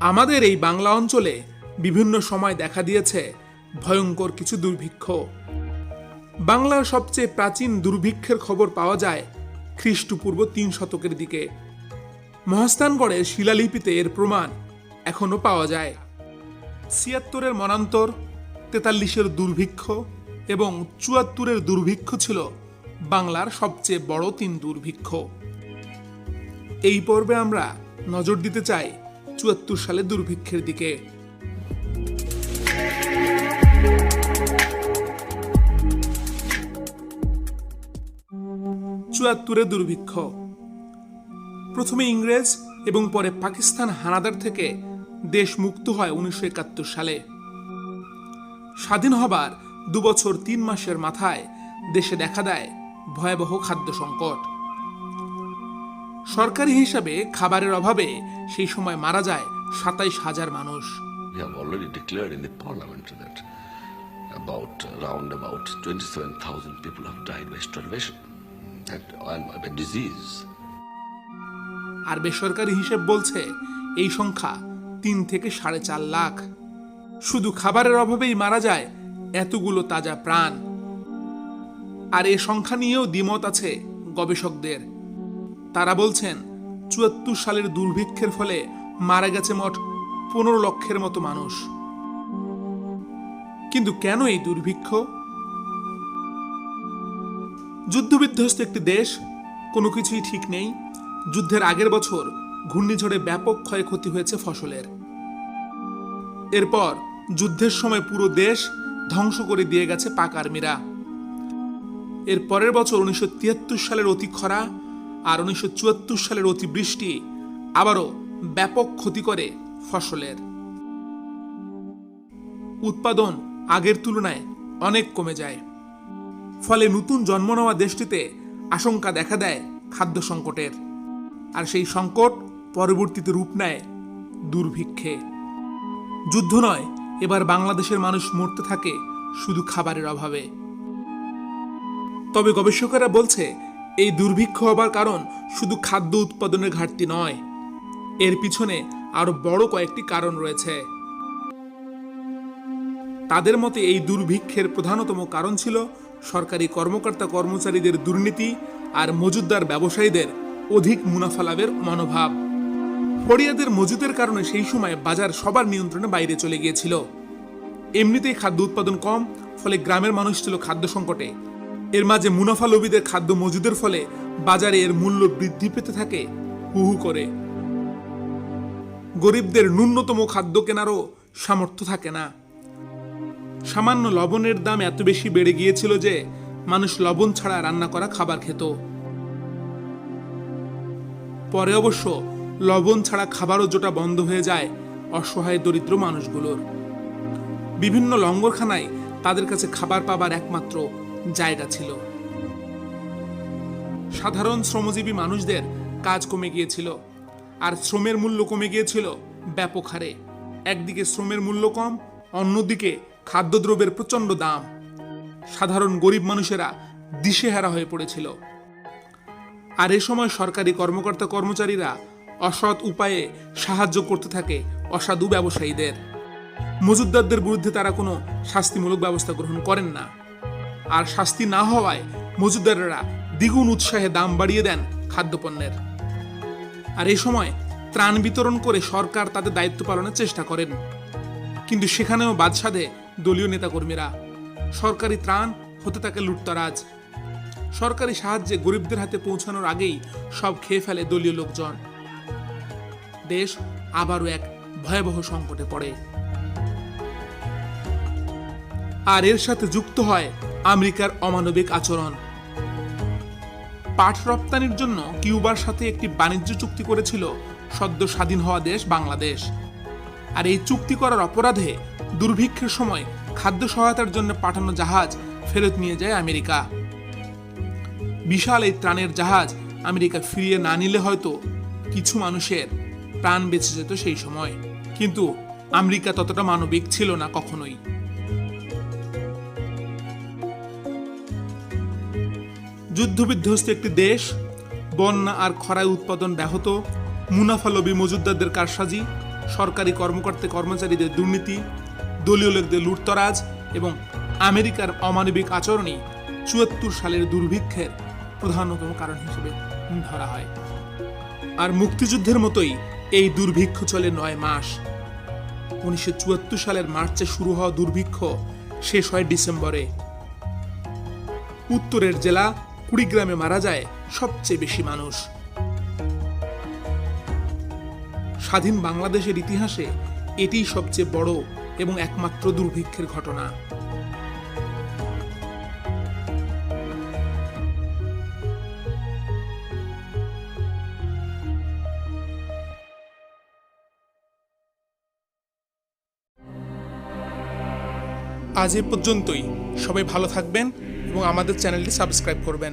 আমাদের এই বাংলা অঞ্চলে বিভিন্ন সময় দেখা দিয়েছে ভয়ঙ্কর কিছু দুর্ভিক্ষ। বাংলার সবচেয়ে প্রাচীন দুর্ভিক্ষের খবর পাওয়া যায় খ্রিস্টপূর্ব তিন শতকের দিকে। মহাস্থানগড়ের শিলালিপিতে এর প্রমাণ এখনও পাওয়া যায়। ছিয়াত্তরের মনান্তর, তেতাল্লিশের দুর্ভিক্ষ এবং চুয়াত্তরের দুর্ভিক্ষ ছিল বাংলার সবচেয়ে বড় তিন দুর্ভিক্ষ। এই পর্বে আমরা নজর দিতে চাই চুয়াত্তর সালে দুর্ভিক্ষের দিকে। চুয়াত্তরে দুর্ভিক্ষ। প্রথমে ইংরেজ এবং পরে পাকিস্তান হানাদার থেকে দেশ মুক্ত হয় উনিশশো একাত্তর সালে। স্বাধীন হবার দুবছর তিন মাসের মাথায় দেশে দেখা দেয় ভয়াবহ খাদ্য সংকট। সরকারি হিসাবে খাবারের অভাবে সেই সময় মারা যায় সাতাইশ হাজার মানুষ। We have already declared in the parliament that about around about 27,000 people have died by starvation. And, and by disease. আর বেসরকারি হিসেব বলছে এই সংখ্যা তিন থেকে সাড়ে চার লাখ। শুধু খাবারের অভাবেই মারা যায় এতগুলো তাজা প্রাণ। আর এ সংখ্যা নিয়েও দ্বিমত আছে গবেষকদের। তারা বলছেন, চুয়াত্তর সালের দুর্ভিক্ষের ফলে মারা গেছে মোট পনেরো লক্ষের মতো মানুষ। কিন্তু কেন এই দুর্ভিক্ষ? যুদ্ধবিধ্বস্ত একটি দেশ, কোনো কিছুই ঠিক নেই। যুদ্ধের আগের বছর ঘূর্ণিঝড়ে ব্যাপক ক্ষয়ক্ষতি হয়েছে ফসলের। এরপর যুদ্ধের সময় পুরো দেশ ধ্বংস করে দিয়ে গেছে পাক আর্মিরা। এর পরের বছর উনিশশো তিয়াত্তর সালের অতি খরা আর উনিশশো চুয়াত্তর সালের অতিবৃষ্টি আবারও ব্যাপক ক্ষতি করে ফসলের। উৎপাদন আগের তুলনায় অনেক কমে যায়। ফলে নতুন জন্ম নেওয়া দেশটিতে আশঙ্কা দেখা দেয় খাদ্য সংকটের। আর সেই সংকট পরবর্তীতে রূপ নেয় দুর্ভিক্ষে। যুদ্ধ নয়, এবার বাংলাদেশের মানুষ মরতে থাকে শুধু খাবারের অভাবে। তবে গবেষকেরা বলছে এই দুর্ভিক্ষ হবার কারণ শুধু খাদ্য উৎপাদনের ঘাটতি নয়। এর পিছনে আরও বড় কয়েকটি কারণ রয়েছে। তাদের মতে এই দুর্ভিক্ষের প্রধানতম কারণ ছিল সরকারি কর্মকর্তা কর্মচারীদের দুর্নীতি আর মজুদদার ব্যবসায়ীদের অধিক মুনাফা লাভের মনোভাব। ফরিয়াদের মজুদের কারণে সেই সময় বাজার সবার নিয়ন্ত্রণে বাইরে চলে গিয়েছিল। এমনিতেই খাদ্য উৎপাদন কম, ফলে গ্রামের মানুষ ছিল খাদ্য সংকটে। এর মাঝে মুনাফা লোভীদের খাদ্য মজুদের ফলে বাজারে এর মূল্য বৃদ্ধি পেতে থাকে, হু হু করে। গরিবদের ন্যূনতম খাদ্য কেনারও সামর্থ্য থাকে না। সামান্য লবণের দাম এত বেশি বেড়ে গিয়েছিল যে মানুষ লবণ ছাড়া রান্না করা খাবার খেত। পরে অবশ্য লবণ ছাড়া খাবারও জোটা বন্ধ হয়ে যায় অসহায় দরিদ্র মানুষগুলোর। বিভিন্ন লঙ্গরখানায় তাদের কাছে খাবার পাবার একমাত্র জায়গা ছিল। সাধারণ শ্রমজীবী মানুষদের কাজ কমে গিয়েছিল, আর শ্রমের মূল্য কমে গিয়েছিল ব্যাপক হারে। একদিকে শ্রমের মূল্য কম, অন্যদিকে খাদ্যদ্রব্যের প্রচণ্ড দাম। সাধারণ গরিব মানুষেরা দিশেহারা হয়ে পড়েছিল। আর এ সময় সরকারি কর্মকর্তা কর্মচারীরা অসৎ উপায়ে সাহায্য করতে থাকে অসাধু ব্যবসায়ীদের। মজুদদারদের বিরুদ্ধে তারা কোনো শাস্তিমূলক ব্যবস্থা গ্রহণ করেন না। আর শাস্তি না হওয়ায় মজুদদাররা দ্বিগুণ উৎসাহে দাম বাড়িয়ে দেন খাদ্যপণ্যের। আর এই সময় ত্রাণ বিতরণ করে সরকার তাদের দায়িত্ব পালনের চেষ্টা করেন। কিন্তু সেখানেও বাদ সাধে দলীয় নেতাকর্মীরা, সরকারি ত্রাণ হতে থাকে লুটতরাজ। সরকারি সাহায্যে গরিবদের হাতে পৌঁছানোর আগেই সব খেয়ে ফেলে দলীয় লোকজন। দেশ আবারও এক ভয়াবহ সংকটে পড়ে। আর এর সাথে যুক্ত হয় আমেরিকার অমানবিক আচরণ। পাট রপ্তানির জন্য কিউবার সাথে একটি বাণিজ্য চুক্তি করেছিল সদ্য স্বাধীন হওয়া দেশ বাংলাদেশ। আর এই চুক্তি করার অপরাধে দুর্ভিক্ষের সময় খাদ্য সহায়তার জন্য পাঠানো জাহাজ ফেরত নিয়ে যায় আমেরিকা। বিশাল এই ত্রাণের জাহাজ আমেরিকা ফিরিয়ে না নিলে হয়তো কিছু মানুষের প্রাণ বেঁচে যেত সেই সময়। কিন্তু আমেরিকা ততটা মানবিক ছিল না কখনোই। যুদ্ধবিধ্বস্ত একটি দেশ, বন্যা আর খরায় উৎপাদন ব্যাহত মুনাফালবী মজুদ্দারদের কারসাজি, সরকারি কর্মকর্তা কর্মচারীদের দুর্নীতি, দলীয় লোকদের লুটতরাজ এবং আমেরিকার অমানবিক আচরণই চুয়াত্তর সালের দুর্ভিক্ষের প্রধানতম কারণ হিসেবে ধরা হয়। আর মুক্তিযুদ্ধের মতোই এই দুর্ভিক্ষ চলে নয় মাস। উনিশশো চুয়াত্তর সালের মার্চে শুরু হওয়া দুর্ভিক্ষ শেষ হয় ডিসেম্বরে। উত্তরের জেলা কুড়িগ্রামে মারা যায় সবচেয়ে বেশি মানুষ। স্বাধীন বাংলাদেশের ইতিহাসে এটিই সবচেয়ে বড় এবং একমাত্র দুর্ভিক্ষের ঘটনা। আজ এ পর্যন্তই। সবাই ভালো থাকবেন। এবং আমাদের চ্যানেলটি সাবস্ক্রাইব করবেন।